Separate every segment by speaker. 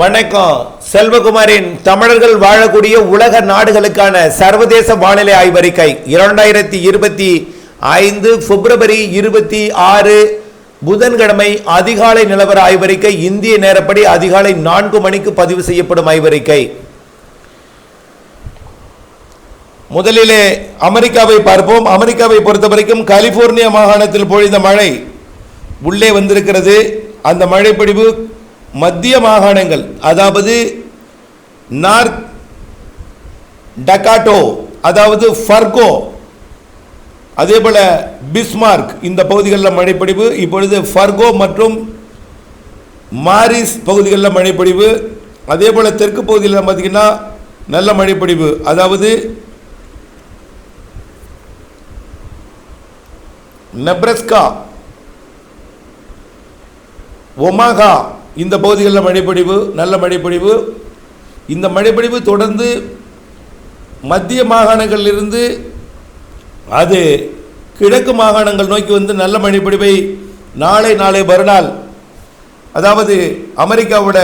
Speaker 1: வணக்கம். செல்வகுமாரின் தமிழர்கள் வாழக்கூடிய உலக நாடுகளுக்கான சர்வதேச வானிலை ஆய்வறிக்கை இரண்டாயிரத்தி இருபத்தி ஐந்து பிப்ரவரி இருபத்தி ஆறு புதன்கிழமை அதிகாலை நிலவர ஆய்வறிக்கை இந்திய நேரப்படி அதிகாலை நான்கு மணிக்கு பதிவு செய்யப்படும் ஆய்வறிக்கை. முதலிலே அமெரிக்காவை பார்ப்போம். அமெரிக்காவை பொறுத்த வரைக்கும் கலிபோர்னியா மாகாணத்தில் பொழிந்த மழை உள்ளே வந்திருக்கிறது. அந்த மழைப்பொழிவு மத்திய மாகாணங்கள் அதாவது நார்த் டக்காட்டோ அதாவது ஃபர்கோ அதே போல பிஸ்மார்க் இந்த பகுதிகளில் மழைப்பொழிவு இப்பொழுது ஃபர்கோ மற்றும் மாரிஸ் பகுதிகளில் மழைப்பொழிவு அதே போல் தெற்கு பகுதியில் பார்த்தீங்கன்னா நல்ல மழைப்பொழிவு அதாவது நெப்ரஸ்கா ஒமாகா இந்த பகுதிகளில் மழைப்பொழிவு நல்ல மழைப்பொழிவு. இந்த மழைப்பொழிவு தொடர்ந்து மத்திய மாகாணங்களிலிருந்து அது கிழக்கு மாகாணங்கள் நோக்கி வந்து நல்ல மழைப்பொழிவை நாளை நாளை மறுநாள் அதாவது அமெரிக்காவோட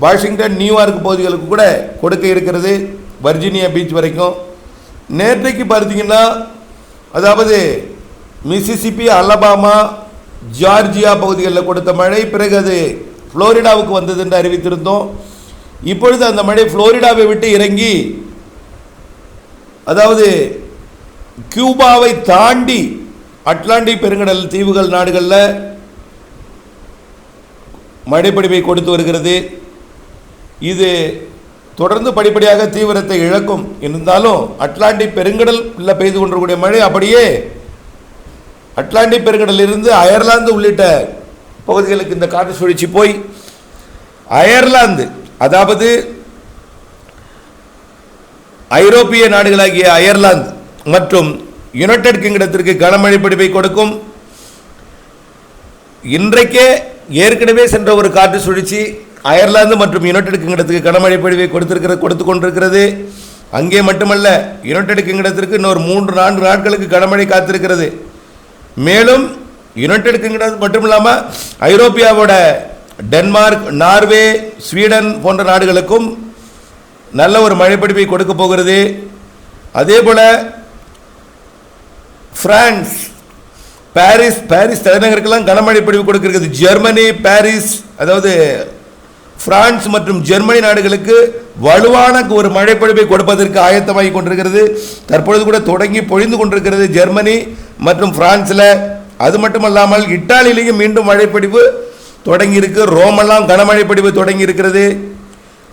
Speaker 1: வாஷிங்டன் நியூயார்க் பகுதிகளுக்கு கூட கொடுக்க இருக்கிறது வர்ஜீனியா பீச் வரைக்கும். நேற்றைக்கு பார்த்தீங்கன்னா அதாவது மிசிசிப்பி அலபாமா ஜார்ஜியா பகுதிகளில் கொடுத்த மழை பிறகு அது ஃப்ளோரிடாவுக்கு வந்தது என்று அறிவித்திருந்தோம். இப்பொழுது அந்த மழை ஃப்ளோரிடாவை விட்டு இறங்கி அதாவது கியூபாவை தாண்டி அட்லாண்டிக் பெருங்கடல் தீவுகள் நாடுகளில் மழைப்படிவை கொடுத்து வருகிறது. இது தொடர்ந்து படிப்படியாக தீவிரத்தை இழக்கும். இருந்தாலும் அட்லாண்டிக் பெருங்கடலில் பெய்து கொண்டிருக்கூடிய மழை அப்படியே அட்லாண்டிக் பெருங்கடலிலிருந்து அயர்லாந்து உள்ளிட்ட பகுதிகளுக்கு இந்த காற்று சுழற்சி போய் அயர்லாந்து அதாவது ஐரோப்பிய நாடுகளாகிய அயர்லாந்து மற்றும் யுனைடெட் கிங்டத்திற்கு கனமழை பிடிப்பை கொடுக்கும். இன்றைக்கே ஏற்கனவே சென்ற ஒரு காற்று சுழற்சி அயர்லாந்து மற்றும் யுனைடெட் கிங்டத்துக்கு கனமழை பொழிவை கொடுத்திருக்கிற கொடுத்து கொண்டிருக்கிறது. அங்கே மட்டுமல்ல யுனைடெட் கிங்டத்திற்கு இன்னொரு மூன்று நான்கு நாட்களுக்கு கனமழை காத்திருக்கிறது. மேலும் யுனைடெட் கிங்டம் மட்டும் இல்லாமல் ஐரோப்பியாவோட டென்மார்க் நார்வே ஸ்வீடன் போன்ற நாடுகளுக்கும் நல்ல ஒரு மழைப்பிடிப்பை கொடுக்க போகிறது. அதே போல் பிரான்ஸ் பாரிஸ் பாரிஸ் தலைநகருக்கெல்லாம் கனமழை பிடிவு கொடுக்கிறது. ஜெர்மனி பாரிஸ் அதாவது பிரான்ஸ் மற்றும் ஜெர்மனி நாடுகளுக்கு வலுவான ஒரு மழைப்பொழிவை கொடுப்பதற்கு ஆயத்தமாகி கொண்டிருக்கிறது. தற்பொழுது கூட தொடங்கி பொழிந்து கொண்டிருக்கிறது ஜெர்மனி மற்றும் பிரான்ஸில். அது மட்டுமல்லாமல் இத்தாலியிலேயும் மீண்டும் மழைப்பொழிவு தொடங்கியிருக்கு. ரோமெல்லாம் கனமழை பொழிவு தொடங்கி இருக்கிறது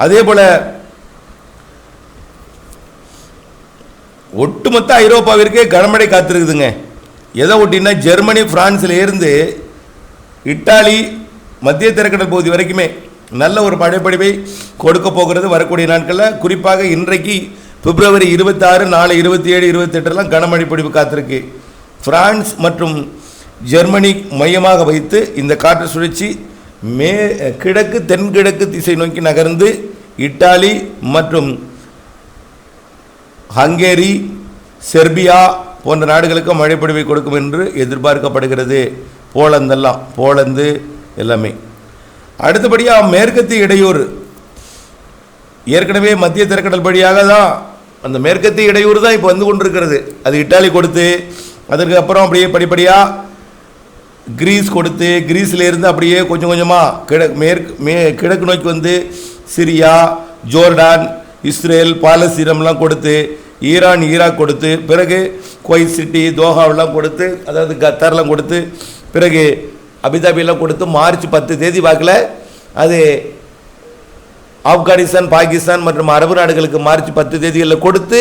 Speaker 1: அதே போல ஒட்டுமொத்த ஐரோப்பாவிற்கே கனமழை காத்திருக்குதுங்க. எதை ஒட்டினா ஜெர்மனி பிரான்ஸில் இருந்து இட்டாலி மத்திய திரைக்கடல் பகுதி வரைக்குமே நல்ல ஒரு மழைப்படிவை கொடுக்க போகிறது வரக்கூடிய நாட்களில். குறிப்பாக இன்றைக்கு பிப்ரவரி இருபத்தாறு நாலு இருபத்தி ஏழு இருபத்தெட்டுலாம் கனமழை பொழிவு காத்திருக்கு. பிரான்ஸ் மற்றும் ஜெர்மனி மையமாக வைத்து இந்த காற்று சுழற்சி மே கிழக்கு தென்கிழக்கு திசை நோக்கி நகர்ந்து இட்டாலி மற்றும் ஹங்கேரி செர்பியா போன்ற நாடுகளுக்கு மழைப்பொழிவை கொடுக்கும் என்று எதிர்பார்க்கப்படுகிறது. போலந்தெல்லாம் போலந்து எல்லாமே. அடுத்தபடியாக மேற்கத்திய இடையூறு. ஏற்கனவே மத்திய திரைக்கடல் வழியாக தான் அந்த மேற்கத்திய இடையூறு தான் இப்போ வந்து கொண்டிருக்கிறது. அது இட்டாலி கொடுத்து அதற்கு அப்புறம் அப்படியே படிப்படியாக கிரீஸ் கொடுத்து கிரீஸ்ல இருந்து அப்படியே கொஞ்சம் கொஞ்சமாக கிழ மேற்கு மே கிழக்கு நோக்கி வந்து சிரியா ஜோர்டான் இஸ்ரேல் பாலஸ்தீனம்லாம் கொடுத்து ஈரான் ஈராக் கொடுத்து பிறகு குவைத் சிட்டி தோஹாவெல்லாம் கொடுத்து அதாவது கத்தார்லாம் கொடுத்து பிறகு அபிதாபிலாம் கொடுத்து மார்ச் பத்து தேதி வாக்கில் அது ஆப்கானிஸ்தான் பாகிஸ்தான் மற்றும் அரபு நாடுகளுக்கு மார்ச் பத்து தேதிகளில் கொடுத்து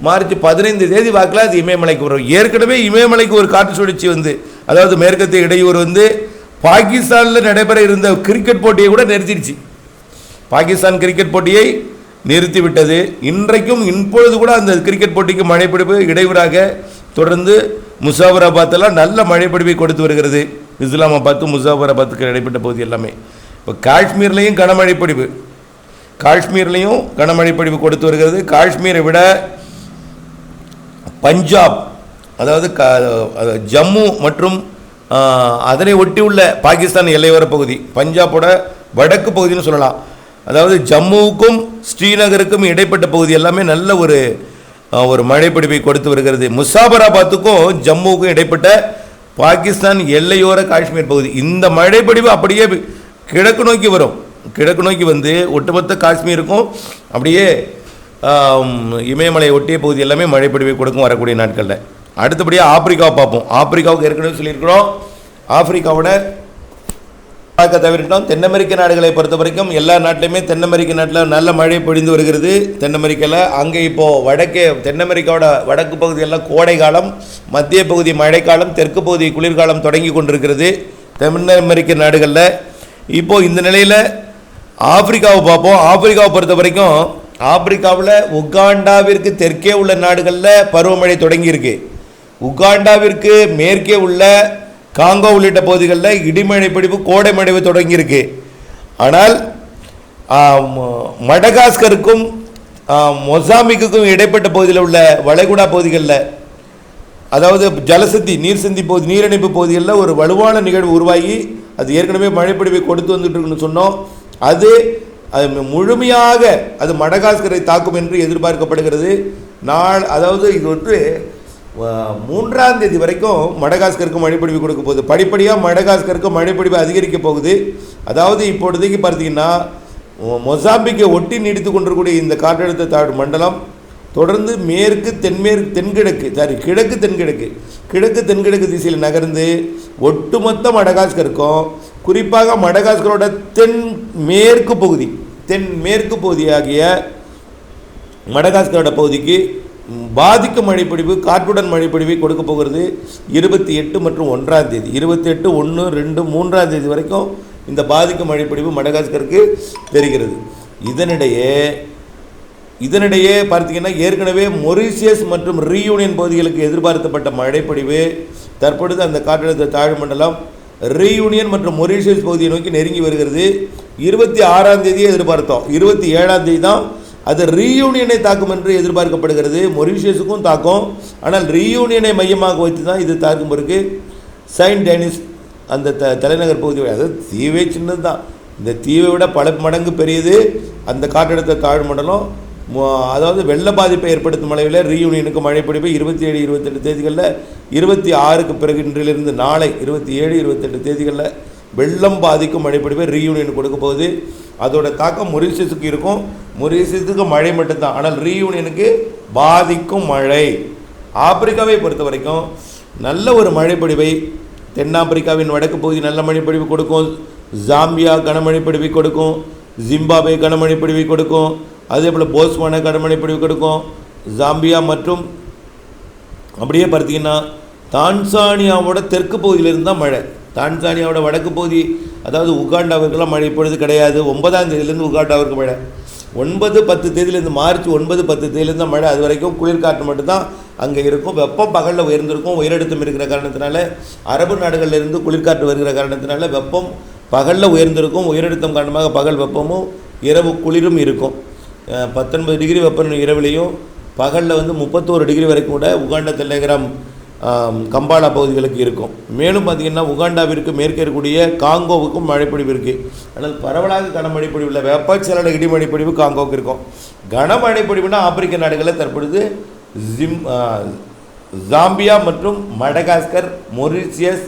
Speaker 1: மார்ச் பதினைந்து தேதி வாக்கில் அது இமயமலைக்கு வரும். ஏற்கனவே இமயமலைக்கு ஒரு காற்று சுழற்சி வந்து அதாவது மேற்கத்திய இடையூறு வந்து பாகிஸ்தானில் நடைபெற இருந்த கிரிக்கெட் போட்டியை கூட நிறுத்திடுச்சு. பாகிஸ்தான் கிரிக்கெட் போட்டியை நிறுத்திவிட்டது. இன்றைக்கும் இப்பொழுது கூட அந்த கிரிக்கெட் போட்டிக்கு மழைப்பிடிப்பு இடையூறாக தொடர்ந்து முசாஃபராபாத்தெல்லாம் நல்ல மழைப்பிடிப்பை கொடுத்து வருகிறது. இஸ்லாமாபாத்து முசாஃபராபாத்துக்கு நடைபெற்ற பகுதி எல்லாமே. இப்போ காஷ்மீர்லேயும் கனமழை காஷ்மீர்லேயும் கனமழை கொடுத்து வருகிறது. காஷ்மீரை விட பஞ்சாப் அதாவது க ஜம்மு மற்றும் அதனை அதனை ஒட்டியுள்ள பாகிஸ்தான் எல்லையோர பகுதி பஞ்சாபோட வடக்கு பகுதின்னு சொல்லலாம். அதாவது ஜம்முவுக்கும் ஸ்ரீநகருக்கும் இடைப்பட்ட பகுதி எல்லாமே நல்ல ஒரு ஒரு மழைப்பிடிப்பை கொடுத்து வருகிறது. முசாபராபாத்துக்கும் ஜம்முவுக்கும் இடைப்பட்ட பாகிஸ்தான் எல்லையோர காஷ்மீர் பகுதி. இந்த மழைப்பிடிப்பு அப்படியே கிழக்கு நோக்கி வரும். கிழக்கு நோக்கி வந்து ஒட்டுமொத்த காஷ்மீருக்கும் அப்படியே இமயமலை ஒட்டிய பகுதி எல்லாமே மழைப்பிடிப்பை கொடுக்கும் வரக்கூடிய நாட்களில். அடுத்தபடியாக ஆப்பிரிக்காவை பார்ப்போம். ஆப்பிரிக்காவுக்கு ஏற்கனவே சொல்லியிருக்கிறோம். ஆப்பிரிக்காவோட பார்க்க தவிர்த்தோம் தென் அமெரிக்க நாடுகளை பொறுத்த வரைக்கும் எல்லா நாட்டிலையுமே தென் அமெரிக்க நாட்டில் நல்ல மழை பொழிந்து வருகிறது. தென் அமெரிக்காவில் அங்கே இப்போது வடக்கே தென் அமெரிக்காவோட வடக்கு பகுதியெல்லாம் கோடை காலம் மத்திய பகுதி மழைக்காலம் தெற்கு பகுதி குளிர்காலம் தொடங்கி கொண்டிருக்கிறது தென் அமெரிக்க நாடுகளில். இப்போது இந்த நிலையில் ஆப்பிரிக்காவை பார்ப்போம். ஆப்பிரிக்காவை பொறுத்த வரைக்கும் ஆப்பிரிக்காவில் உகாண்டாவிற்கு தெற்கே உள்ள நாடுகளில் பருவமழை தொடங்கியிருக்கு. உகாண்டாவிற்கு மேற்கே உள்ள காங்கோ உள்ளிட்ட பகுதிகளில் இடிமழை பிடிப்பு கோடை மடைவு தொடங்கியிருக்கு. ஆனால் மடகாஸ்கருக்கும் மொசாமிக்குக்கும் மொசாம்பிக்குக்கும் இடைப்பட்ட பகுதியில் உள்ள வளைகுடா பகுதிகளில் அதாவது ஜலசந்தி நீர் சந்தி பகுதி நீரிணைப்பு பகுதிகளில் ஒரு வலுவான நிகழ்வு உருவாகி அது ஏற்கனவே மழைப்பிடிவை கொடுத்து வந்துட்டு இருக்குன்னு சொன்னோம். அது அது முழுமையாக அது மடகாஸ்கரை தாக்கும் என்று எதிர்பார்க்கப்படுகிறது. நாள் அதாவது இது வந்து மூன்றாம் தேதி வரைக்கும் மடகாஸ்கருக்கு மழைப்பிடிவு கொடுக்க போகுது. படிப்படியாக மடகாஸ்கருக்கு மழைப்பிடிவு அதிகரிக்க போகுது. அதாவது இப்பொழுதைக்கு பார்த்தீங்கன்னா மொ- மொசாம்பிக்கை ஒட்டி நீடித்து கொண்டிருக்கூடிய இந்த காற்றழுத்த தாழ்வு மண்டலம் தொடர்ந்து மேற்கு தென்மேற்கு தென்கிழக்கு சாரி கிழக்கு தென்கிழக்கு கிழக்கு தென்கிழக்கு திசையில் நகர்ந்து ஒட்டுமொத்த மடகாஸ்கருக்கும் குறிப்பாக மடகாஸ்கரோட தென் மேற்கு பகுதி தென் மேற்கு பகுதியாகிய மடகாஸ்கரோட பகுதிக்கு பாதிக்கும் மழைப்பொழிவு காற்றுடன் மழைப்பொழிவை கொடுக்க போகிறது இருபத்தி எட்டு மற்றும் ஒன்றாம் தேதி. இருபத்தி எட்டு ஒன்று ரெண்டு மூன்றாம் தேதி வரைக்கும் இந்த பாதிக்கும் மழைப்பொழிவு மடகாஸ்கருக்கு தெரிகிறது. இதனிடையே இதனிடையே பார்த்தீங்கன்னா ஏற்கனவே மொரிஷியஸ் மற்றும் ரீயூனியன் பகுதிகளுக்கு எதிர்பார்க்கப்பட்ட மழைப்பொழிவு தற்பொழுது அந்த காற்றழுத்த தாழ்வு மண்டலம் ரீயூனியன் மற்றும் மொரிஷியஸ் பகுதியை நோக்கி நெருங்கி வருகிறது. இருபத்தி ஆறாம் தேதியே எதிர்பார்த்தோம். இருபத்தி ஏழாம் தேதி தான் அது ரீயூனியனை தாக்கும் என்று எதிர்பார்க்கப்படுகிறது. மொரிஷியஸுக்கும் தாக்கும். ஆனால் ரீயூனியனை மையமாக வைத்து தான் இது தாக்கும் பிறகு செயின்ட் டேனிஸ் அந்த த தலைநகர் பகுதி அதாவது தீவே சின்னது தான் இந்த தீவை விட பல மடங்கு பெரியது. அந்த காற்றழுத்த தாழ்வு மண்டலம் அதாவது வெள்ள பாதிப்பை ஏற்படுத்தும் அளவில் ரீயூனியனுக்கு மழை பிடிப்பு இருபத்தி ஏழு இருபத்தெட்டு தேதிகளில் இருபத்தி ஆறுக்கு பிறகு இன்றிலிருந்து நாளை இருபத்தி ஏழு இருபத்தெட்டு தேதிகளில் வெள்ளம் பாதிக்கும் மழை பிடிப்பை ரீயூனியன் கொடுக்க போகுது. அதோட தாக்கம் மொரிஷியஸுக்கு இருக்கும். மொரீஷியஸுக்கு மழை மட்டும்தான். ஆனால் ரீயூனியனுக்கு பாதிக்கும் மழை. ஆப்பிரிக்காவை பொறுத்த வரைக்கும் நல்ல ஒரு மழைப்பொழிவை தென்னாப்பிரிக்காவின் வடக்கு பகுதி நல்ல மழைப்பொழிவு கொடுக்கும். ஜாம்பியா கனமழை கொடுக்கும். ஜிம்பாபே கனமழை கொடுக்கும். அதே போல் போஸ்வானா கனமழை கொடுக்கும். ஜாம்பியா மற்றும் அப்படியே பார்த்தீங்கன்னா தான்சானியாவோட தெற்கு பகுதியிலிருந்து தான் மழை. தான்சானியாவோட வடக்கு பகுதி அதாவது உகாண்டாவிற்கெல்லாம் மழை இப்பொழுது கிடையாது. ஒன்பதாம் தேதியிலேருந்து உகாண்டாவிற்கு மழை. ஒன்பது பத்து தேதியிலேருந்து மார்ச் ஒன்பது பத்து தேதியிலேருந்து மழை அது வரைக்கும் குளிர்காற்று மட்டும்தான் அங்கே இருக்கும். வெப்பம் பகலில் உயர்ந்திருக்கும். உயரழுத்தம் இருக்கிற காரணத்தினால அரபு நாடுகளிலிருந்து குளிர்காற்று வருகிற காரணத்தினால வெப்பம் பகலில் உயர்ந்திருக்கும். உயரழுத்தம் காரணமாக பகல் வெப்பமும் இரவு குளிரும் இருக்கும். பத்தொன்பது டிகிரி வெப்பம் இரவுலேயும் பகலில் வந்து முப்பத்தோரு டிகிரி வரைக்கும் கூட உகாண்ட தலைகிராம் கம்பாலா பகுதிகளுக்கு இருக்கும். மேலும் பார்த்திங்கன்னா உகாண்டாவிற்கு மேற்கே இருக்கக்கூடிய காங்கோவுக்கும் மழைப்பொழிவு இருக்குது ஆனால் பரவலாக கனமழைப்பொழிவு இல்லை வெப்பச்சலன இடிமழைப்பொழிவு காங்கோவுக்கு இருக்கும். கனமழைப்பொழிவுனா ஆப்பிரிக்க நாடுகளில் தற்பொழுது ஜிம் ஜாம்பியா மற்றும் மடகாஸ்கர் மொரிசியஸ்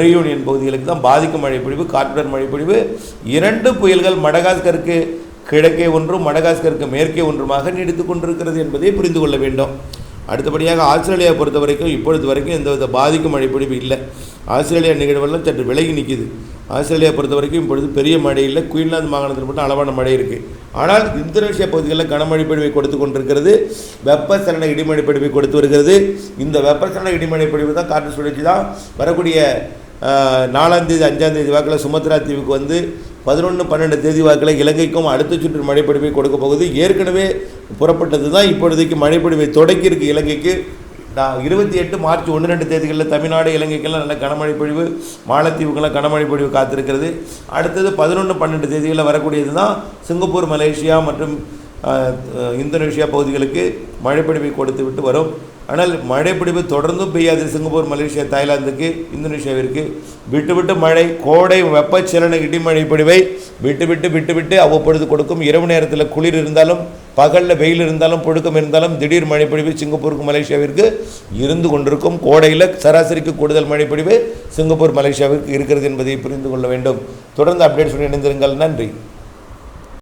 Speaker 1: ரியூனியன் பகுதிகளுக்கு தான் பாதிக்கும் மழைப்பொழிவு காற்றுடன் மழைப்பொழிவு. இரண்டு புயல்கள் மடகாஸ்கருக்கு கிழக்கே ஒன்றும் மடகாஸ்கருக்கு மேற்கே ஒன்றுமாக நீடித்து கொண்டிருக்கிறது என்பதை புரிந்து கொள்ள வேண்டும். அடுத்தபடியாக ஆஸ்திரேலியா பொறுத்த வரைக்கும் இப்பொழுது வரைக்கும் எந்தவித பாதிக்கும் மழைப்பொழிவு இல்லை. ஆஸ்திரேலியா நிகழ்வெல்லாம் சற்று விலகி நிற்கிது. ஆஸ்திரேலியா பொறுத்த வரைக்கும் இப்பொழுது பெரிய மழை இல்லை. குயின்லாந்து மாகாணத்தில் மட்டும் அளவான மழை இருக்குது ஆனால் இந்தோனேஷியா பகுதிகளில் கனமழை பொழிவை கொடுத்து கொண்டிருக்கிறது. வெப்பசலன இடிமழை பொழிவை கொடுத்து வருகிறது. இந்த வெப்பசலன இடிமழை பொழிவு தான் காற்று சுழற்சி தான். வரக்கூடிய ஆஹ், நாலாம் தேதி அஞ்சாம் தேதி வாக்கில் சுமத்ரா தீவுக்கு வந்து பதினொன்று பன்னெண்டு தேதி வாக்கில் இலங்கைக்கும் அடுத்த சுற்று மழைப்பொழிவை கொடுக்க போகுது. ஏற்கனவே புறப்பட்டது தான். இப்பொழுதைக்கு மழைப்பொழிவை தொடக்கியிருக்கு இலங்கைக்கு. நான் இருபத்தி எட்டு மார்ச் ஒன்று ரெண்டு தேதிகளில் தமிழ்நாடு இலங்கைக்கெல்லாம் நல்ல கனமழை பொழிவு மாலத்தீவுக்கெல்லாம் கனமழை பொழிவு காத்திருக்கிறது. அடுத்தது பதினொன்று பன்னெண்டு தேதிகளில் வரக்கூடியது தான் சிங்கப்பூர் மலேசியா மற்றும் இந்தோனேஷியா பகுதிகளுக்கு மழைப்பொழிவை கொடுத்து விட்டு வரும். ஆனால் மழைப்பிடிப்பு தொடர்ந்தும் பெய்யாது. சிங்கப்பூர் மலேசியா தாய்லாந்துக்கு இந்தோனேஷியாவிற்கு. விட்டு விட்டு மழை கோடை வெப்பச்சலன இடிமழை பிடிவை விட்டு விட்டு விட்டு விட்டு அவ்வப்பொழுது கொடுக்கும். இரவு நேரத்தில் குளிர் இருந்தாலும் பகலில் வெயில் இருந்தாலும் புழுக்கம் இருந்தாலும் திடீர் மழைப்பொழிவு சிங்கப்பூருக்கு மலேசியாவிற்கு இருந்து கொண்டிருக்கும். கோடையில் சராசரிக்கு கூடுதல் மழைப்பொழிவு சிங்கப்பூர் மலேசியாவிற்கு இருக்கிறது என்பதை புரிந்து கொள்ள வேண்டும். தொடர்ந்து அப்டேட்ஸ் இணைந்திருங்கள். நன்றி.